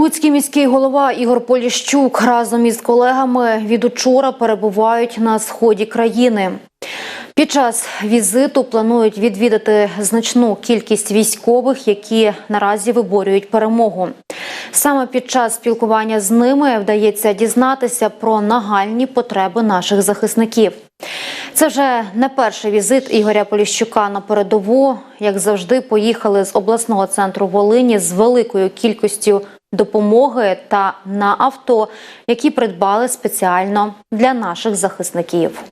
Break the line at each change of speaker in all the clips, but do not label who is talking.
Луцький міський голова Ігор Поліщук разом із колегами від учора перебувають на сході країни. Під час візиту планують відвідати значну кількість військових, які наразі виборюють перемогу. Саме під час спілкування з ними вдається дізнатися про нагальні потреби наших захисників. Це вже не перший візит Ігоря Поліщука на передову. Як завжди, поїхали з обласного центру Волині з великою кількістю допомоги та на авто, які придбали спеціально для наших захисників.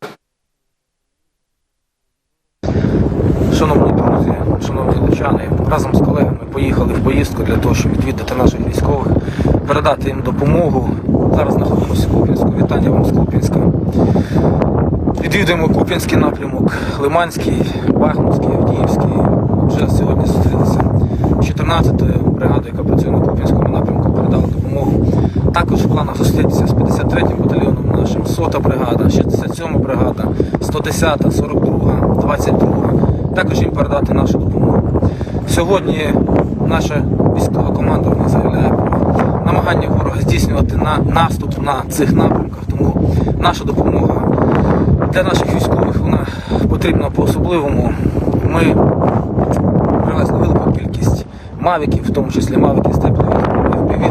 Шановні друзі, шановні лучани, разом з колегами поїхали в поїздку для того, щоб відвідати наших військових, передати їм допомогу. Зараз знаходимося в Куп'янську. Вітання вам з Куп'янська. Відвідуємо Куп'янський напрямок, Лиманський, Бахмутський, Авдіївський. Вже сьогодні зустрілися 14-ю бригадою, яка працює на Куп'янському напрямку, передали допомогу. Також в планах зустрітися з 53-м батальйоном нашим, 100-та бригада, 67-та бригада, 110-та, 42-га, 22-га. Також їм передати нашу допомогу. Сьогодні наше військове командування заявляє про намагання ворога здійснювати на наступ на цих напрямках. Тому наша допомога для наших військових вона потрібна по-особливому. Ми привезли велику кількість мавіків, в тому числі мавіки з тепловізорами,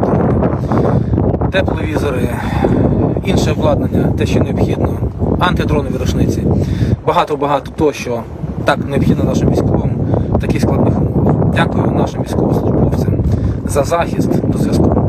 тепловізори, інше обладнання, те, що необхідно, антидронові рушниці, багато-багато того, що так необхідно нашим військовим в таких складних умовах. Дякую нашим військовослужбовцям за захист до зв'язку.